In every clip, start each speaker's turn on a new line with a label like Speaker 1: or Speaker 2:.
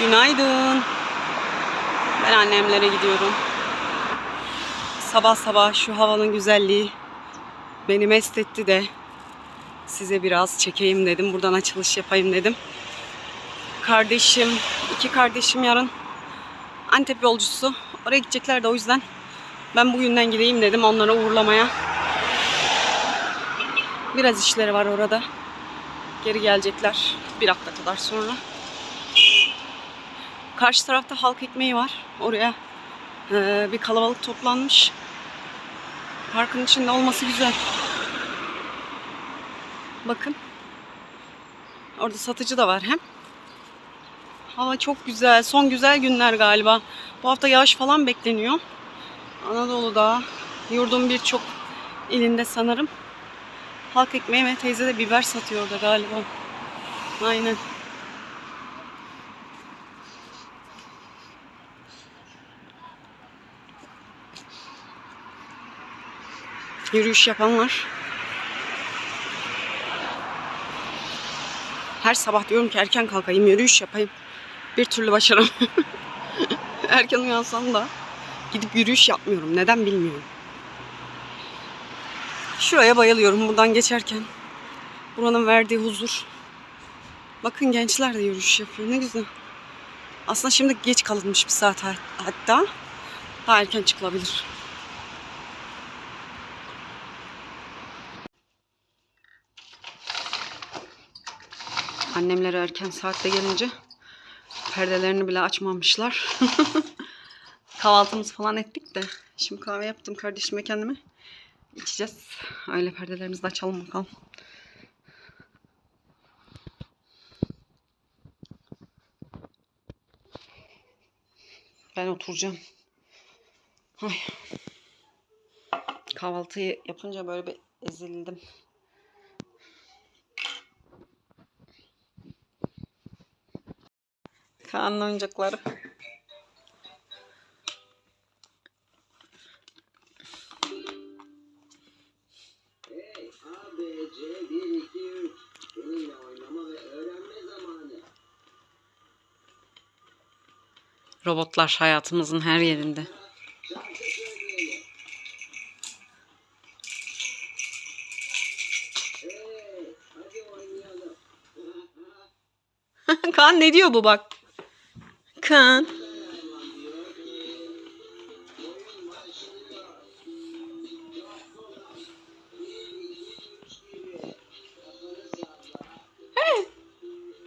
Speaker 1: Günaydın. Ben annemlere gidiyorum. Sabah sabah şu havanın güzelliği beni mest etti de size biraz çekeyim dedim. Buradan açılış yapayım dedim. Kardeşim, iki kardeşim yarın Antep yolcusu. Oraya gidecekler de o yüzden ben bugünden gideyim dedim onları uğurlamaya. Biraz işleri var orada. Geri gelecekler bir hafta kadar sonra. Karşı tarafta halk ekmeği var. Oraya eee, bir kalabalık toplanmış. Parkın içinde olması güzel. Bakın. Orada satıcı da var hem. Hava çok güzel. Son güzel günler galiba. Bu hafta yağış falan bekleniyor. Anadolu'da, yurdun birçok ilinde sanırım. Halk ekmeği ve teyze de biber satıyor orada galiba. Aynen. Yürüyüş yapanlar. Her sabah diyorum ki erken kalkayım, yürüyüş yapayım. Bir türlü başaramıyorum. erken uyansam da gidip yürüyüş yapmıyorum. Neden bilmiyorum. Şuraya bayılıyorum buradan geçerken. Buranın verdiği huzur. Bakın gençler de yürüyüş yapıyor. Ne güzel. Aslında şimdi geç kalınmış bir saat ha- hatta. Daha erken çıkılabilir. Annemler erken saatte gelince perdelerini bile açmamışlar. Kahvaltımızı falan ettik de. Şimdi kahve yaptım kardeşime kendime. İçeceğiz. Öyle perdelerimizi de açalım bakalım. Ben oturacağım. Ay. Kahvaltıyı yapınca böyle bir ezildim.
Speaker 2: Öğrenme zamanı.
Speaker 1: Robotlar hayatımızın her yerinde. Kaan ne diyor bu bak?
Speaker 2: Salla.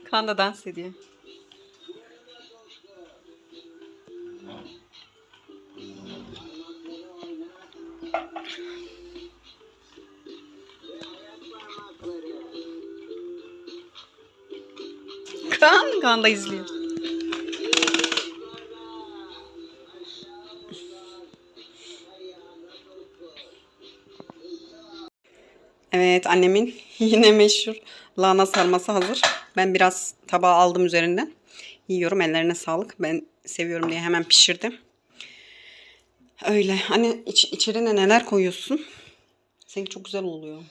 Speaker 1: Kaan da dans ediyor. Kaan, Kaan da izliyor. Evet annemin yine meşhur lahana sarması hazır. Ben biraz tabağa aldım üzerinden. Yiyorum ellerine sağlık. Ben seviyorum diye hemen pişirdim. Öyle. Hani iç, içerine neler koyuyorsun? Seninki çok güzel oluyor.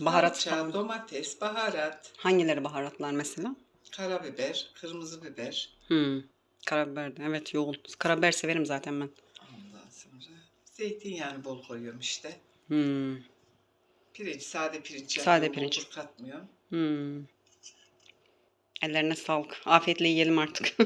Speaker 1: Baharat
Speaker 3: Salça,
Speaker 1: falan.
Speaker 3: domates, baharat,
Speaker 1: Hangileri baharatlar mesela?
Speaker 3: karabiber, kırmızı biber.
Speaker 1: Hmm. Karabiber de. Evet yoğun. Karabiber severim zaten ben.
Speaker 3: Ondan sonra zeytinyağını bol koyuyorum işte.
Speaker 1: Hmm.
Speaker 3: Pirinç, sade pirinç.
Speaker 1: Sade
Speaker 3: yapıyorum,
Speaker 1: pirinç.
Speaker 3: bulgur katmıyorum.
Speaker 1: Hmm. Ellerine sağlık. Afiyetle yiyelim artık.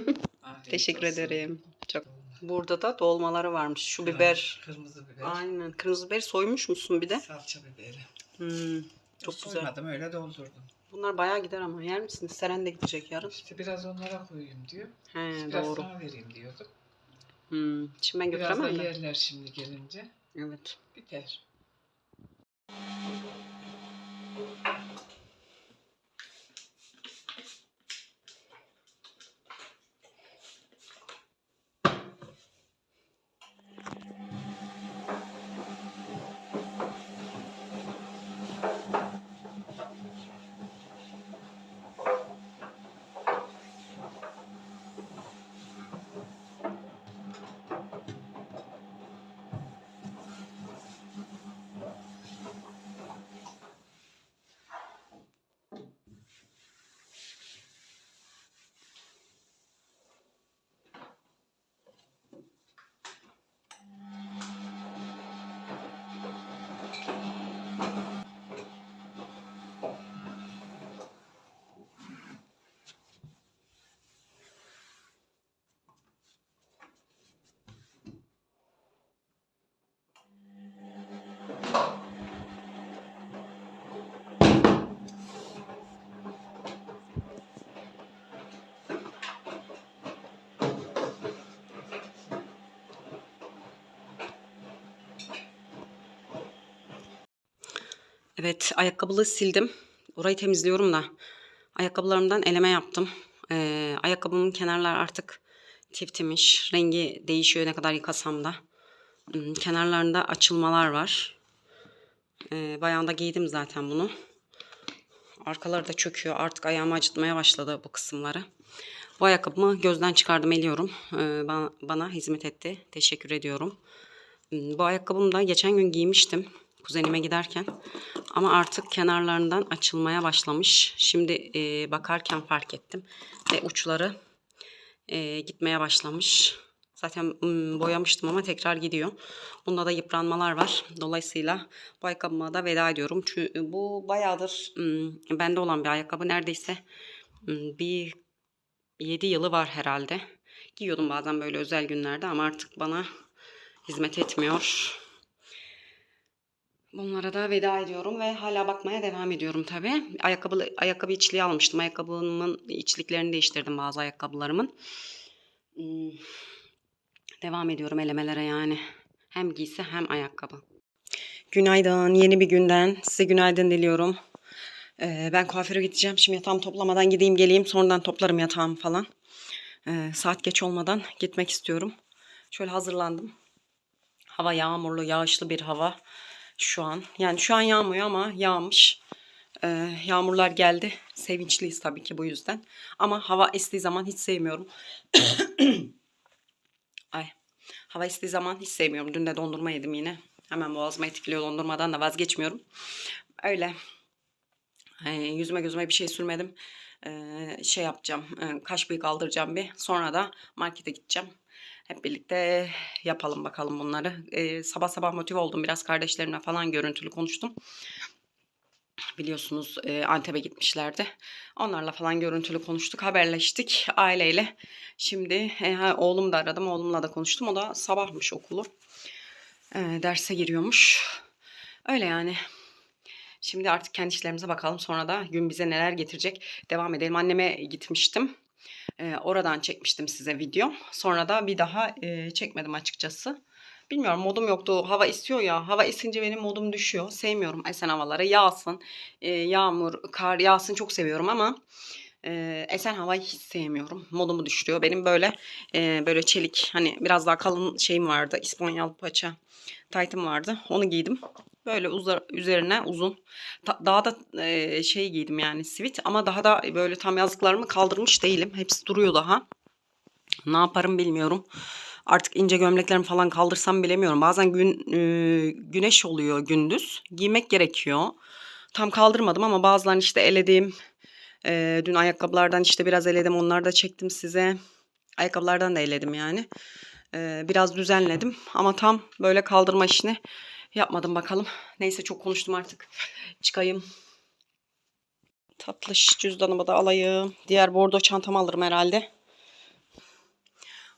Speaker 3: Afiyet
Speaker 1: Teşekkür
Speaker 3: olsun.
Speaker 1: ederim. Çok. Burada da dolmaları varmış. Şu
Speaker 3: Kırmızı-
Speaker 1: biber.
Speaker 3: Kırmızı biber.
Speaker 1: Aynen. Kırmızı biber soymuş musun bir de?
Speaker 3: Salça biberi.
Speaker 1: Hmm. Çok güzel.
Speaker 3: Soymadım öyle doldurdum.
Speaker 1: Bunlar bayağı gider ama yer misiniz? Seren de gidecek yarın.
Speaker 3: İşte biraz onlara koyayım diyor.
Speaker 1: He
Speaker 3: biraz
Speaker 1: doğru.
Speaker 3: sana vereyim diyordum.
Speaker 1: Hmm. Şimdi ben
Speaker 3: Biraz da
Speaker 1: götüremem
Speaker 3: yerler şimdi gelince.
Speaker 1: Evet.
Speaker 3: Biter. Thank you.
Speaker 1: Evet, ayakkabılı sildim. Orayı temizliyorum da. Ayakkabılarımdan eleme yaptım. Ee, ayakkabımın kenarlar artık tiftimiş. Rengi değişiyor ne kadar yıkasam da. Hmm, Kenarlarında açılmalar var. Ee, bayağında giydim zaten bunu. Arkaları da çöküyor. Artık ayağımı acıtmaya başladı bu kısımları. Bu ayakkabımı gözden çıkardım eliyorum. Ee, bana, bana hizmet etti. Teşekkür ediyorum. Hmm, Bu ayakkabımı da geçen gün giymiştim kuzenime giderken. Ama artık kenarlarından açılmaya başlamış. Şimdi e, bakarken fark ettim. Ve uçları e, gitmeye başlamış. Zaten boyamıştım ama tekrar gidiyor. Bunda da yıpranmalar var. Dolayısıyla bu ayakkabıma da veda ediyorum. Çünkü bu bayağıdır bende olan bir ayakkabı. Neredeyse bir 7 yılı var herhalde. Giyiyordum bazen böyle özel günlerde ama artık bana hizmet etmiyor. Bunlara da veda ediyorum ve hala bakmaya devam ediyorum tabii. Ayakkabı, ayakkabı içliği almıştım. Ayakkabımın içliklerini değiştirdim bazı ayakkabılarımın. Hmm, Devam ediyorum elemelere yani. Hem giysi hem ayakkabı. Günaydın. Yeni bir günden size günaydın diliyorum. Ee, ben kuaföre gideceğim. Şimdi yatağımı toplamadan gideyim geleyim. Sonradan toplarım yatağımı falan. Ee, saat geç olmadan gitmek istiyorum. Şöyle hazırlandım. Hava yağmurlu, yağışlı bir hava şu an. Yani şu an yağmıyor ama yağmış. Ee, yağmurlar geldi. Sevinçliyiz tabii ki bu yüzden. Ama hava estiği zaman hiç sevmiyorum. Ay. Hava estiği zaman hiç sevmiyorum. Dün de dondurma yedim yine. Hemen boğazıma etkiliyor dondurmadan da vazgeçmiyorum. Öyle. Ee, yüzüme gözüme bir şey sürmedim. Ee, şey yapacağım. e, kaş bıyık aldıracağım bir. Sonra da markete gideceğim. Hep birlikte yapalım bakalım bunları. Ee, sabah sabah motive oldum. Biraz kardeşlerimle falan görüntülü konuştum. Biliyorsunuz e, Antep'e gitmişlerdi. Onlarla falan görüntülü konuştuk, haberleştik aileyle. Şimdi e, oğlum da aradım, oğlumla da konuştum. O da sabahmış okulu. E, derse giriyormuş. Öyle yani. Şimdi artık kendi işlerimize bakalım. Sonra da gün bize neler getirecek. Devam edelim. Anneme gitmiştim. E, oradan çekmiştim size video. Sonra da bir daha e, çekmedim açıkçası. Bilmiyorum modum yoktu. Hava esiyor ya. Hava esince benim modum düşüyor. Sevmiyorum esen havaları. Yağsın, e, yağmur, kar yağsın çok seviyorum ama e, esen havayı hiç sevmiyorum. Modumu düşürüyor. Benim böyle e, böyle çelik hani biraz daha kalın şeyim vardı. İspanyol paça taytım vardı. Onu giydim. Böyle uza- üzerine uzun. Ta- daha da e, şey giydim yani sivit ama daha da böyle tam yazlıklarımı kaldırmış değilim. Hepsi duruyor daha. Ne yaparım bilmiyorum. Artık ince gömleklerimi falan kaldırsam bilemiyorum. Bazen gün e, güneş oluyor gündüz. Giymek gerekiyor. Tam kaldırmadım ama bazılarını işte eledim. E, dün ayakkabılardan işte biraz eledim. Onları da çektim size. Ayakkabılardan da eledim yani. E, biraz düzenledim. Ama tam böyle kaldırma işini yapmadım bakalım. Neyse çok konuştum artık. Çıkayım. Tatlış cüzdanımı da alayım. Diğer bordo çantamı alırım herhalde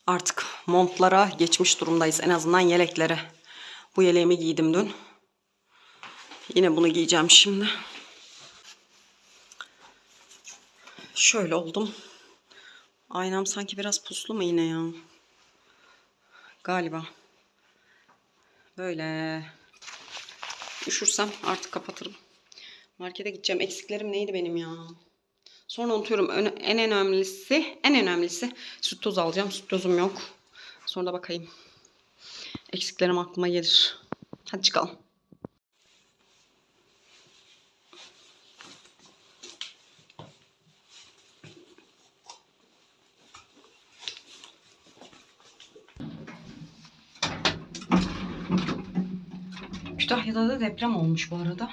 Speaker 1: artık montlara geçmiş durumdayız. En azından yeleklere. Bu yeleğimi giydim dün. Yine bunu giyeceğim şimdi. Şöyle oldum. Aynam sanki biraz puslu mu yine ya? Galiba. Böyle. Üşürsem artık kapatırım. Markete gideceğim. Eksiklerim neydi benim ya? Sonra unutuyorum. En önemlisi, en önemlisi süt tozu alacağım. Süt tozum yok. Sonra da bakayım. Eksiklerim aklıma gelir. Hadi çıkalım. Kütahya'da da deprem olmuş bu arada.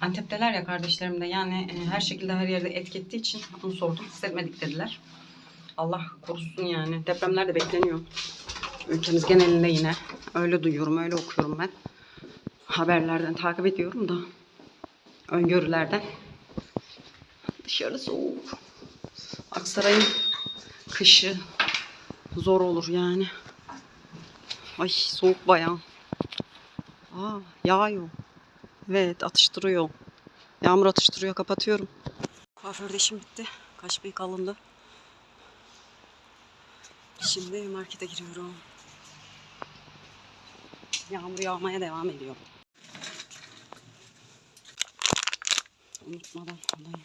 Speaker 1: Antep'teler ya kardeşlerim de yani e, her şekilde her yerde etki ettiği için onu sordum. Hissetmedik dediler. Allah korusun yani. Depremler de bekleniyor. Ülkemiz genelinde yine. Öyle duyuyorum, öyle okuyorum ben. Haberlerden takip ediyorum da. Öngörülerden. Dışarı soğuk. Aksaray'ın kışı zor olur yani. Ay soğuk bayağı. Aa yağıyor. Evet atıştırıyor. Yağmur atıştırıyor kapatıyorum. Kuaförde işim bitti. Kaş bıyık alındı. Şimdi markete giriyorum. Yağmur yağmaya devam ediyor. unutmadan alayım.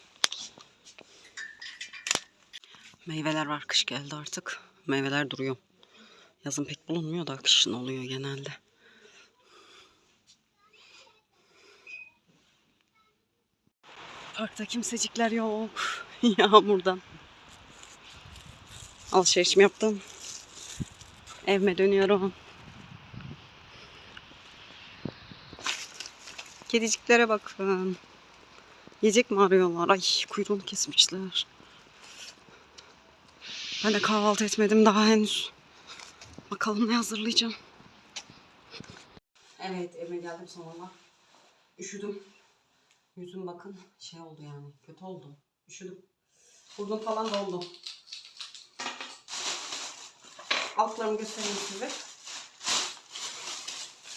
Speaker 1: Meyveler var. Kış geldi artık. Meyveler duruyor. Yazın pek bulunmuyor da kışın oluyor genelde. Parkta kimsecikler yok. Yağmurdan. Alışverişimi yaptım. Evime dönüyorum. Kediciklere bakın. Yiyecek mi arıyorlar? Ay kuyruğunu kesmişler. Ben de kahvaltı etmedim daha henüz. Bakalım ne hazırlayacağım. Evet evime geldim sonunda. Üşüdüm. Yüzüm bakın şey oldu yani kötü oldu. Üşüdüm. Burnum falan doldu. Altlarımı göstereyim size.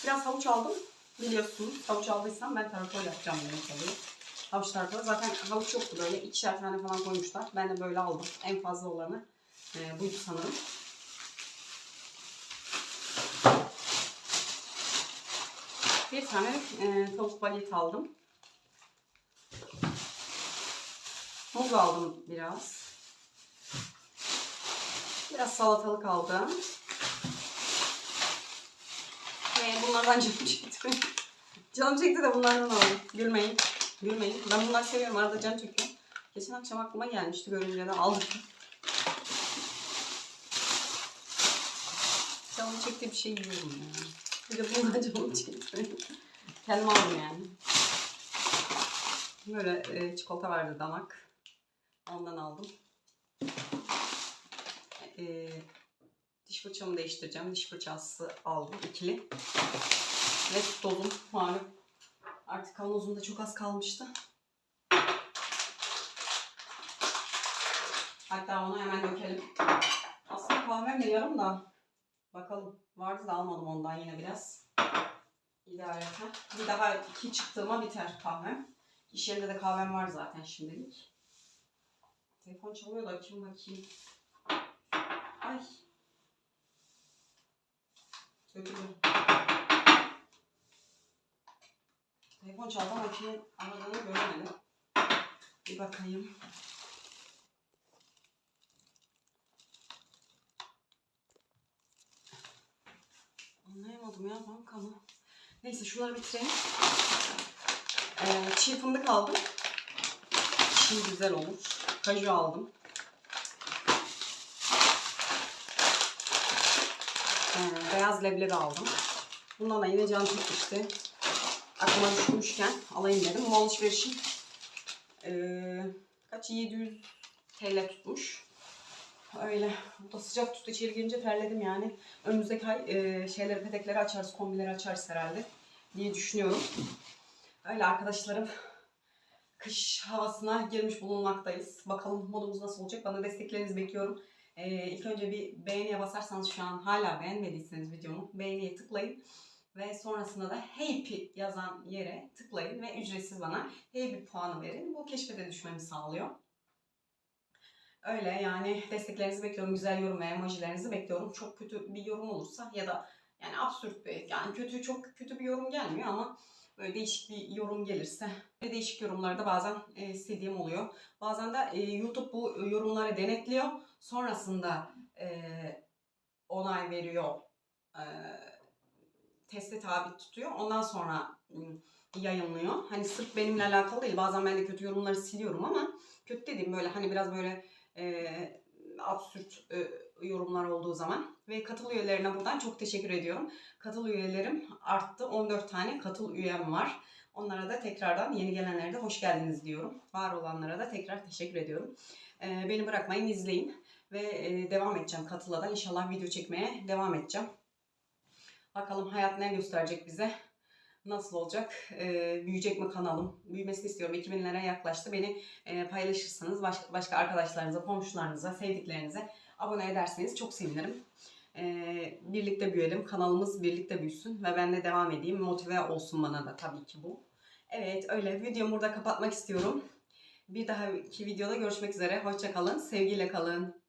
Speaker 1: Biraz havuç aldım. Biliyorsunuz havuç aldıysam ben tarator yapacağım demek tabii. Havuç tarator. Zaten havuç yoktu böyle. ikişer tane falan koymuşlar. Ben de böyle aldım. En fazla olanı e, buydu sanırım. Bir tane e, tavuk baget aldım. Muz aldım biraz. Biraz salatalık aldım. Ve bunlardan canım çekti. canım çekti de bunlardan aldım. Gülmeyin. Gülmeyin. Ben bunları seviyorum. Arada can çekiyor. Geçen akşam aklıma gelmişti. Görünce de aldım. Canım çektiği bir şey yiyorum yani. Bir de bundan canım çekti. Kendim aldım yani. Böyle e, çikolata vardı damak. Ondan aldım. E, diş fırçamı değiştireceğim. Diş fırçası aldım. ikili. Ve dozum malum. Artık kavanozumda çok az kalmıştı. Hatta onu hemen dökelim. Aslında kahvem de yarım da. Bakalım. Vardı da almadım ondan yine biraz. İdare eder. Bir daha iki çıktığıma biter kahvem. İş yerinde de kahvem var zaten şimdilik. Telefon çalıyor da kim bakayım. Ay. Dökülüyor. Telefon çaldı ama kimin aradığını göremedim. Bir bakayım. Anlayamadım ya banka mı? Neyse şunları bitireyim. Ee, çiğ fındık aldım. Çiğ güzel olur. Kaju aldım. Ee, beyaz leblebi aldım. Bundan da yine can çekmişti. Aklıma düşmüşken alayım dedim. Bu alışverişim ee, kaç 700 TL tutmuş. Öyle. Bu da sıcak tuttu. İçeri girince terledim yani. Önümüzdeki ay e, şeyleri, petekleri açarız, kombileri açarız herhalde diye düşünüyorum. Öyle arkadaşlarım. Kış havasına girmiş bulunmaktayız. Bakalım modumuz nasıl olacak. Bana desteklerinizi bekliyorum. Ee, ilk önce bir beğeniye basarsanız şu an hala beğenmediyseniz videomu beğeniye tıklayın. Ve sonrasında da Happy yazan yere tıklayın ve ücretsiz bana Happy puanı verin. Bu keşfete düşmemi sağlıyor. Öyle yani desteklerinizi bekliyorum. Güzel yorum ve emojilerinizi bekliyorum. Çok kötü bir yorum olursa ya da yani absürt bir yani kötü çok kötü bir yorum gelmiyor ama böyle değişik bir yorum gelirse değişik yorumlarda bazen e, istediğim oluyor. Bazen de e, YouTube bu yorumları denetliyor. Sonrasında e, onay veriyor. E, teste tabi tutuyor. Ondan sonra yayınlıyor. Hani sırf benimle alakalı değil. Bazen ben de kötü yorumları siliyorum ama kötü dediğim böyle hani biraz böyle e, absürt e, yorumlar olduğu zaman. Ve katıl üyelerine buradan çok teşekkür ediyorum. Katıl üyelerim arttı. 14 tane katıl üyem var. Onlara da tekrardan yeni gelenlere de hoş geldiniz diyorum. Var olanlara da tekrar teşekkür ediyorum. E, beni bırakmayın izleyin. Ve e, devam edeceğim katıladan. İnşallah video çekmeye devam edeceğim. Bakalım hayat ne gösterecek bize. Nasıl olacak? Ee, büyüyecek mi kanalım? Büyümesini istiyorum. 2000'lere yaklaştı. Beni e, paylaşırsanız başka, başka arkadaşlarınıza, komşularınıza, sevdiklerinize abone ederseniz çok sevinirim. Ee, birlikte büyüyelim. Kanalımız birlikte büyüsün ve ben de devam edeyim. Motive olsun bana da tabii ki bu. Evet öyle. Videomu burada kapatmak istiyorum. Bir dahaki videoda görüşmek üzere. Hoşça kalın. Sevgiyle kalın.